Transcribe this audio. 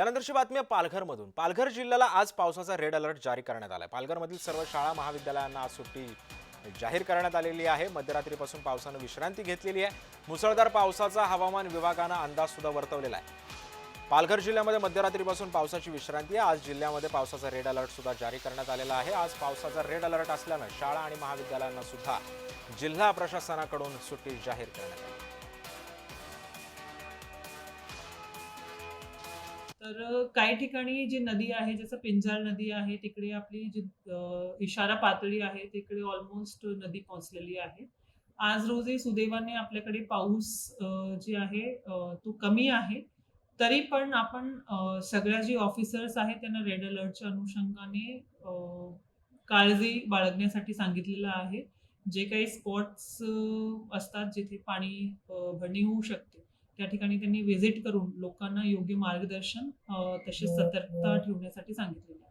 यानंतरची बातमी आहे पालघरमधून. पालघर जिल्ह्याला आज पावसाचा रेड अलर्ट जारी करण्यात आला आहे पालघरमधील सर्व शाळा महाविद्यालयांना आज सुट्टी जाहीर करण्यात आलेली आहे. मध्यरात्रीपासून पावसानं विश्रांती घेतलेली आहे. मुसळधार पावसाचा हवामान विभागानं अंदाज सुद्धा वर्तवलेला आहे. पालघर जिल्ह्यामध्ये मध्यरात्रीपासून पावसाची विश्रांती आहे. आज जिल्ह्यामध्ये पावसाचा रेड अलर्ट सुद्धा जारी करण्यात आलेला आहे. आज पावसाचा रेड अलर्ट असल्यानं शाळा आणि महाविद्यालयांना सुद्धा जिल्हा प्रशासनाकडून सुट्टी जाहीर करण्यात आली. तर काही ठिकाणी जी नदी आहे जसं पिंजाळ नदी आहे तिकडे आपली जी इशारा पातळी आहे तिकडे ऑलमोस्ट नदी पोहोचलेली आहे. आज रोजी सुदैवाने आपल्याकडे पाऊस जे जी आहे तो कमी आहे. तरी पण आपण सगळ्या जी ऑफिसर्स आहेत त्यांना रेड अलर्टच्या अनुषंगाने काळजी बाळगण्यासाठी सांगितलेलं आहे. जे काही स्पॉट्स असतात जिथे पाणी भरणी होऊ शकते. त्या ठिकाणी त्यांनी व्हिजिट करून लोकांना योग्य मार्गदर्शन तसेच सतर्कता ठेवण्यासाठी सांगितलेलं आहे.